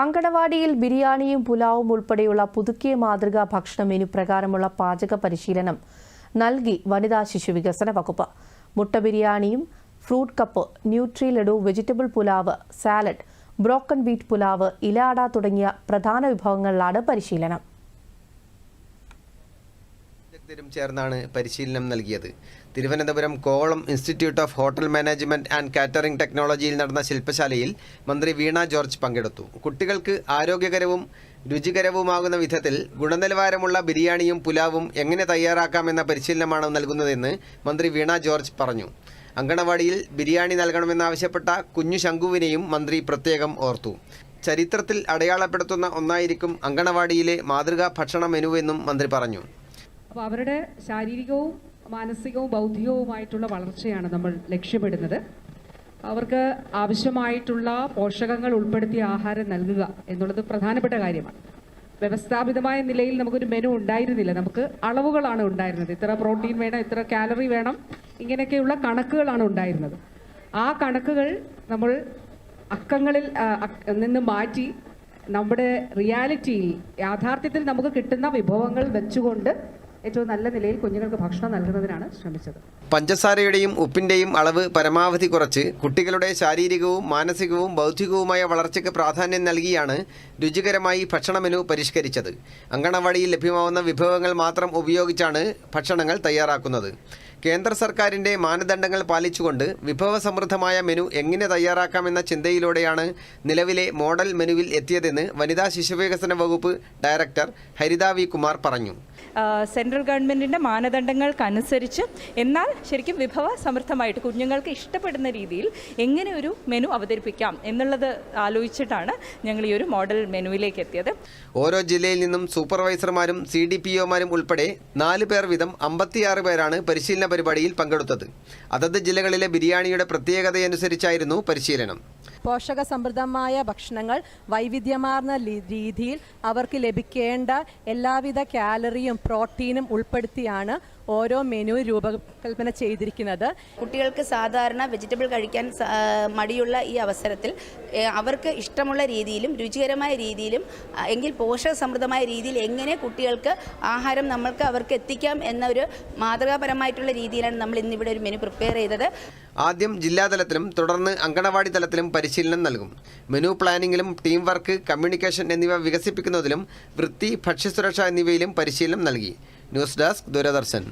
അങ്കണവാടിയിൽ ബിരിയാണിയും പുലാവും ഉൾപ്പെടെയുള്ള പുതുക്കിയ മാതൃകാ ഭക്ഷണ മെനു പ്രകാരമുള്ള പാചക പരിശീലനം നൽകി വനിതാ ശിശു വികസന വകുപ്പ്. മുട്ട ബിരിയാണിയും fruit cup nutri laddu vegetable pulao salad broken wheat pulao ഇലാട തുടങ്ങിയ പ്രധാന വിഭവങ്ങളിലാണ് പരിശീലനം. വിദഗ്ധരും ചേർന്നാണ് പരിശീലനം നൽകിയത്. Thiruvananthapuram Kovalam institute of hotel management and catering ടെക്നോളജിയിൽ നടന്ന ശില്പശാലയിൽ മന്ത്രി വീണ ജോർജ് പങ്കെടുത്തു. കുട്ടികൾക്ക് ആരോഗ്യകരവും രുചികരവുമാകുന്ന വിധത്തിൽ ഗുണനിലവാരമുള്ള ബിരിയാണിയും പുലാവും എങ്ങനെ തയ്യാറാക്കാമെന്ന പരിശീലനമാണ് നൽകുന്നതെന്ന് മന്ത്രി വീണ ജോർജ് പറഞ്ഞു. അങ്കണവാടിയിൽ ബിരിയാണി നൽകണമെന്നാവശ്യപ്പെട്ട കുഞ്ഞു ശംഖുവിനെയും മന്ത്രി പ്രത്യേകം ഓർത്തു. ചരിത്രത്തിൽ അടയാളപ്പെടുത്തുന്ന ഒന്നായിരിക്കും അങ്കണവാടിയിലെ മാതൃകാ ഭക്ഷണ മെനുവെന്നും മന്ത്രി പറഞ്ഞു. അപ്പോൾ അവരുടെ ശാരീരികവും മാനസികവും ബൗദ്ധികവുമായിട്ടുള്ള വളർച്ചയാണ് നമ്മൾ ലക്ഷ്യമിടുന്നത്. അവർക്ക് ആവശ്യമായിട്ടുള്ള പോഷകങ്ങൾ ഉൾപ്പെടുത്തിയ ആഹാരം നൽകുക എന്നുള്ളത് പ്രധാനപ്പെട്ട കാര്യമാണ്. വ്യവസ്ഥാപിതമായ നിലയിൽ നമുക്കൊരു മെനു ഉണ്ടായിരുന്നില്ല. നമുക്ക് അളവുകളാണ് ഉണ്ടായിരുന്നത്. ഇത്ര പ്രോട്ടീൻ വേണം ഇത്ര കാലറി വേണം ഇങ്ങനെയൊക്കെയുള്ള കണക്കുകളാണ് ഉണ്ടായിരുന്നത്. ആ കണക്കുകൾ നമ്മൾ അക്കങ്ങളിൽ നിന്ന് മാറ്റി നമ്മുടെ റിയാലിറ്റിയിൽ യാഥാർത്ഥ്യത്തിൽ നമുക്ക് കിട്ടുന്ന വിഭവങ്ങൾ വെച്ചുകൊണ്ട് ഏറ്റവും നല്ല നിലയിൽ കുഞ്ഞുങ്ങൾക്ക് ഭക്ഷണം നൽകുന്നതിനാണ് ശ്രമിച്ചത്. പഞ്ചസാരയുടെയും ഉപ്പിന്റെയും അളവ് പരമാവധി കുറച്ച് കുട്ടികളുടെ ശാരീരികവും മാനസികവും ബൗദ്ധികവുമായ വളർച്ചയ്ക്ക് പ്രാധാന്യം നൽകിയാണ് രുചികരമായി ഭക്ഷണ മെനു പരിഷ്കരിച്ചത്. അങ്കണവാടിയിൽ ലഭ്യമാവുന്ന വിഭവങ്ങൾ മാത്രം ഉപയോഗിച്ചാണ് ഭക്ഷണങ്ങൾ തയ്യാറാക്കുന്നത്. കേന്ദ്ര സർക്കാരിന്റെ മാനദണ്ഡങ്ങൾ പാലിച്ചുകൊണ്ട് വിഭവസമൃദ്ധമായ മെനു എങ്ങനെ തയ്യാറാക്കാമെന്ന ചിന്തയിലൂടെയാണ് നിലവിലെ മോഡൽ മെനുവിൽ എത്തിയതെന്ന് വനിതാ ശിശുവികസന വകുപ്പ് ഡയറക്ടർ ഹരിത വി കുമാർ പറഞ്ഞു. സെൻട്രൽ ഗവൺമെന്റിന്റെ മാനദണ്ഡങ്ങൾക്കനുസരിച്ച് എന്നാൽ ശരിക്കും വിഭവ സമൃദ്ധമായിട്ട് കുഞ്ഞുങ്ങൾക്ക് ഇഷ്ടപ്പെടുന്ന രീതിയിൽ എങ്ങനെ ഒരു മെനു അവതരിപ്പിക്കാം എന്നുള്ളത് ആലോചിച്ചിട്ടാണ് ഞങ്ങൾ ഈ ഒരു മോഡൽ മെനുവിലേക്ക് എത്തിയത്. ഓരോ ജില്ലയിൽ നിന്നും സൂപ്പർവൈസർമാരും സി ഡി പി ഒമാരും ഉൾപ്പെടെ നാല് പേർ വീതം അമ്പത്തിയാറ് പേരാണ് പരിശീലന പരിപാടിയിൽ പങ്കെടുത്തത്. അതത് ജില്ലകളിലെ ബിരിയാണിയുടെ പ്രത്യേകതയനുസരിച്ചായിരുന്നു പരിശീലനം. പോഷക സമൃദ്ധമായ ഭക്ഷണങ്ങൾ വൈവിധ്യമാർന്ന രീതിയിൽ അവർക്ക് ലഭിക്കേണ്ട എല്ലാവിധ കാലറിയും പ്രോട്ടീനും ഉൾപ്പെടുത്തിയാണ് ഓരോ മെനു രൂപകൽപ്പന ചെയ്തിരിക്കുന്നത്. കുട്ടികൾക്ക് സാധാരണ വെജിറ്റബിൾ കഴിക്കാൻ മടിയുള്ള ഈ അവസരത്തിൽ അവർക്ക് ഇഷ്ടമുള്ള രീതിയിലും രുചികരമായ രീതിയിലും എങ്കിൽ പോഷക സമൃദ്ധമായ രീതിയിൽ എങ്ങനെ കുട്ടികൾക്ക് ആഹാരം നമ്മൾക്ക് അവർക്ക് എത്തിക്കാം എന്നൊരു മാതൃകാപരമായിട്ടുള്ള രീതിയിലാണ് നമ്മൾ ഇന്നിവിടെ ഒരു മെനു പ്രിപ്പയർ ചെയ്തത്. ആദ്യം ജില്ലാതലത്തിലും തുടർന്ന് അങ്കണവാടി തലത്തിലും പരിശീലനം നൽകും. മെനു പ്ലാനിങ്ങിലും ടീം വർക്ക് കമ്മ്യൂണിക്കേഷൻ എന്നിവ വികസിപ്പിക്കുന്നതിലും വൃത്തി ഭക്ഷ്യസുരക്ഷ എന്നിവയിലും പരിശീലനം നൽകി. News desk Doordarshan.